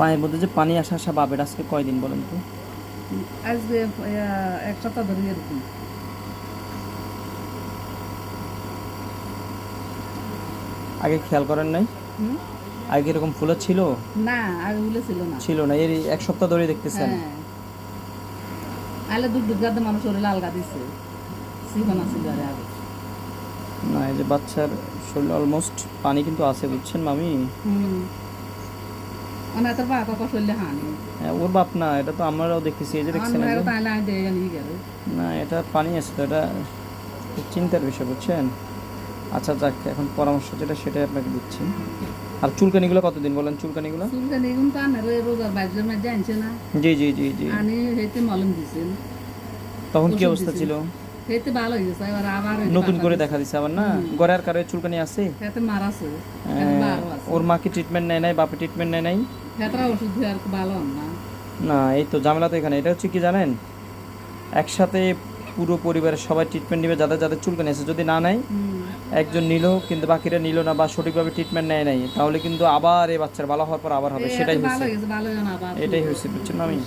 পায়ের মধ্যে যে পানি আসা আসা এটা আজকে কয়দিন বলেন তো? আজকে এক সপ্তাহ ধরে এরকম। আগে খেয়াল করেন নাই? আগে এরকম ফুলা ছিল? না আগে বলে ছিল না। ছিল না এর এক সপ্তাহ ধরে দেখতেছেন। হ্যাঁ। আলে দুধ দুধ গাতে মানুষ শরীরে আলগা দিছে সিফানা ছিল আরে আগে। না এই যে বাচ্চার শরীরে অলমোস্ট পানি কিন্তু আছে বুঝছেন মামি? হুম। তোর বা কাকা শরীরে হানি। হ্যাঁ, ওর বাপ না এটা তো আমরাও দেখতেছি এই যে দেখছেন তাহলে জানি গেল। না এটা পানি আছে তো এটা চিন্তার বিষয় বুঝছেন? আচ্ছা যাক এখন পরামর্শ যেটা সেটাই আপনাকে দিচ্ছি। আর চুলকানিগুলো কতদিন বলেন চুলকানিগুলো? চুলকে নিগুন তো আনে রে রোজার বাইরের মাঝে আনছে না। জি জি জি জি। আনি হেতে মলম দিছেন তখন কি অবস্থা ছিল? হেতে ভালো এবার আবার নতুন করে দেখা দিছে আবার না? গড়ে আর কারও চুলকানি আছে? মারাছে হ্যাঁ, ওর মা কি ট্রিটমেন্ট নেয় নাই? বাপে ট্রিটমেন্ট নেয় নাই? হেতরা ওষুধ আর ভালো না। না এই তো ঝামেলা তো এখানে। এটা হচ্ছে কি জানেন? একসাথে পুরো পরিবারের সবাই ট্রিটমেন্ট নেবে যাদের যাদের চুলকানি আছে। যদি না নেয় একজন নিল কিন্তু বাকিরা নিল না বা সঠিকভাবে ট্রিটমেন্ট নেয় নাই তাহলে কিন্তু আবার এই বাচ্চার ভালো হওয়ার পর আবার হবে। সেটাই হয়েছে। হয়ে হয়ে এটাই হয়েছে বুঝছেন আমি?